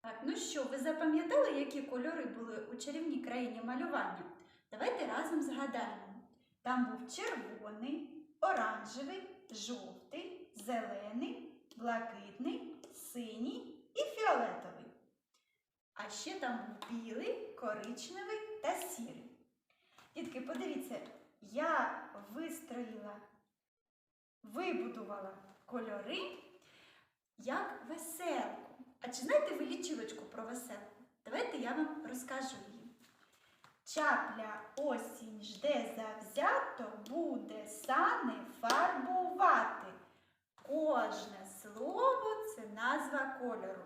Так, ну що, ви запам'ятали, які кольори були у чарівній країні малювання? Давайте разом згадаємо. Там був червоний, оранжевий, жовтий, зелений, блакитний, синій і фіолетовий. А ще там був білий, коричневий та сірий. Дітки, подивіться, я вистроїла, вибудувала кольори як веселку. А чи знаєте ви лічилочку про веселку? Давайте я вам розкажу її. Чапля осінь жде завзято, буде сани фарбувати. Кожне слово це назва кольору.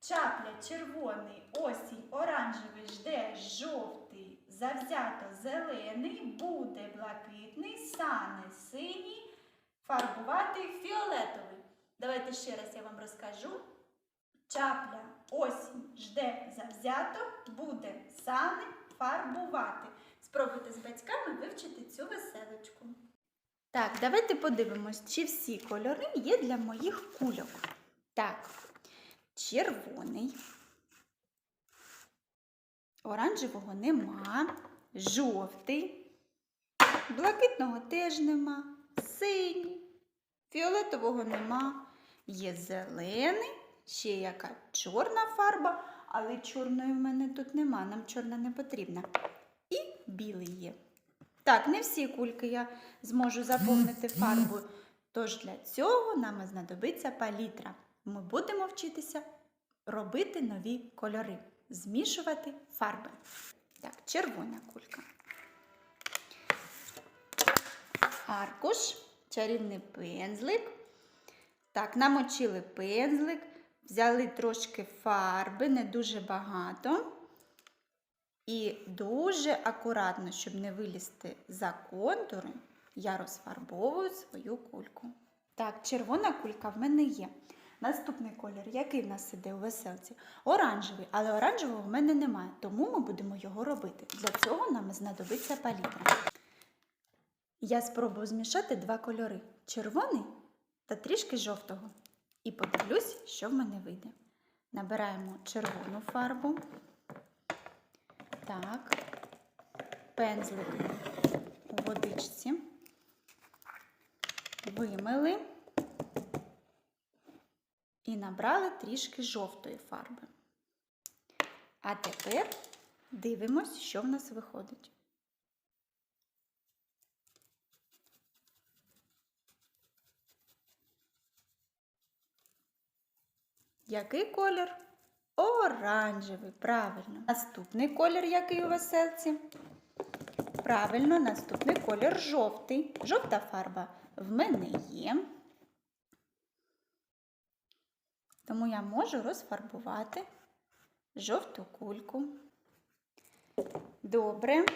Чапля червоний, осінь оранжевий жде жовтий, завзято зелений, буде блакитний, сани синій, фарбувати фіолетовий. Давайте ще раз я вам розкажу. Чапля осінь жде завзято, буде сани фарбувати. Спробуйте з батьками вивчити цю веселочку. Так, давайте подивимось, чи всі кольори є для моїх кульок. Так, червоний. Оранжевого нема, жовтий, блакитного теж нема, синій, фіолетового нема, є зелений, ще яка чорна фарба, але чорної в мене тут нема, нам чорна не потрібна. І білий є. Так, не всі кульки я зможу заповнити фарбою. Тож для цього нам знадобиться палітра. Ми будемо вчитися робити нові кольори, змішувати фарби. Так, червона кулька. Аркуш, чарівний пензлик. Так, намочили пензлик, взяли трошки фарби, не дуже багато. І дуже акуратно, щоб не вилізти за контури, я розфарбовую свою кульку. Так, червона кулька в мене є. Наступний колір, який в нас іде у веселці? Оранжевий, але оранжевого в мене немає, тому ми будемо його робити. Для цього нам знадобиться палітра. Я спробую змішати два кольори: червоний та трішки жовтого. І подивлюсь, що в мене вийде. Набираємо червону фарбу. Так, пензлик у водичці. Вимили і набрали трішки жовтої фарби. А тепер дивимось, що в нас виходить. Який колір? Оранжевий, правильно. Наступний колір, який у веселці? Правильно, наступний колір жовтий. Жовта фарба в мене є. Тому я можу розфарбувати жовту кульку. Добре.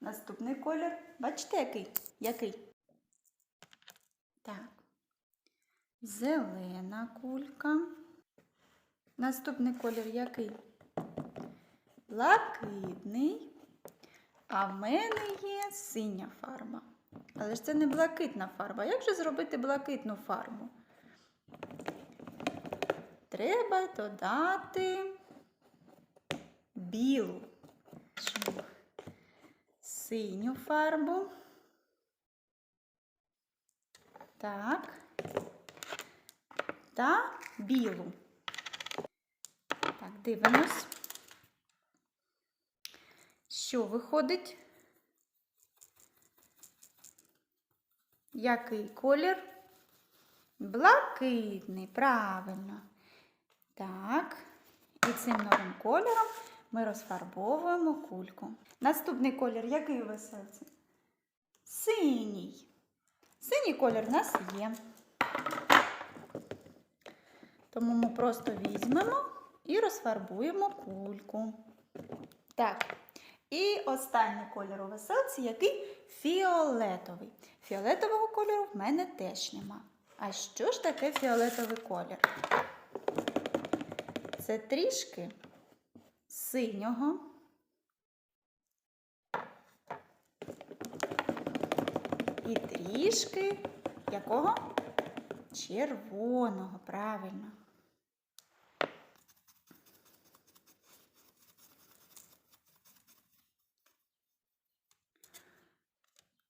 Наступний колір. Бачите, який? Який? Так. Зелена кулька. Наступний колір який? Блакитний. А в мене є синя фарба. Але ж це не блакитна фарба. Як же зробити блакитну фарбу? Треба додати білу, синю фарбу. Так. Та білу. Так, дивимось. Що виходить? Який колір? Блакитний, правильно. Так, і цим новим кольором ми розфарбовуємо кульку. Наступний колір, який у веселці? Синій. Синій колір в нас є. Тому ми просто візьмемо і розфарбуємо кульку. Так. І останній колір у веселці, який фіолетовий. Фіолетового кольору в мене теж нема. А що ж таке фіолетовий колір? Це трішки синього. І трішки якого? Червоного, правильно.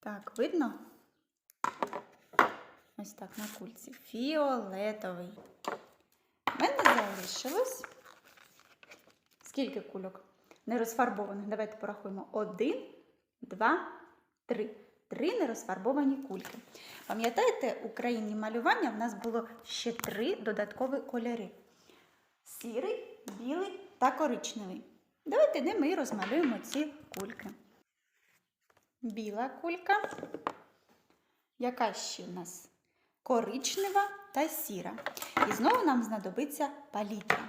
Так, видно? Ось так на кульці. Фіолетовий. У мене залишилось. Скільки кульок? Нерозфарбованих. Давайте порахуємо. Один, два, три. Три нерозфарбовані кульки. Пам'ятаєте, у країні малювання в нас було ще три додаткові кольори: сірий, білий та коричневий. Давайте ними і розмалюємо ці кульки. Біла кулька. Яка ще в нас? Коричнева та сіра. І знову нам знадобиться палітра.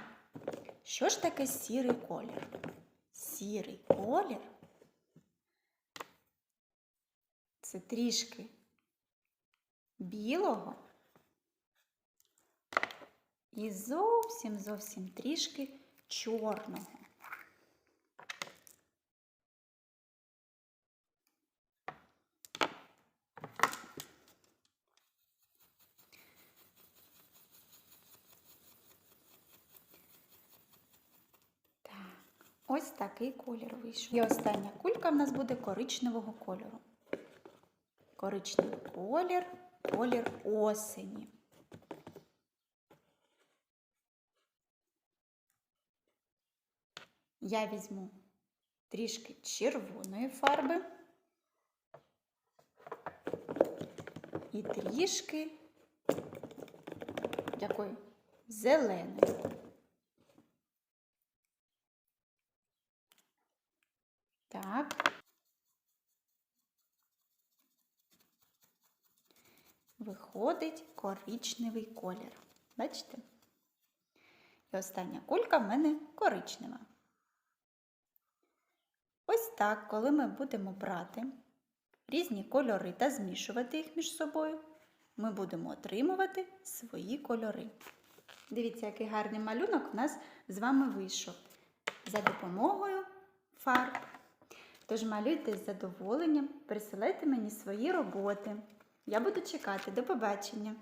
Що ж таке сірий колір? Сірий колір це трішки білого і зовсім зовсім трішки чорного. Так, ось такий колір вийшов. І остання кулька в нас буде коричневого кольору. Коричневий колір, колір осені. Я візьму трішки червоної фарби і трішки якої зеленої. Так. Виходить коричневий колір. Бачите? І остання кулька в мене коричнева. Ось так, коли ми будемо брати різні кольори та змішувати їх між собою, ми будемо отримувати свої кольори. Дивіться, який гарний малюнок у нас з вами вийшов за допомогою фарб. Тож малюйте з задоволенням, присилайте мені свої роботи. Я буду чекати. До побачення!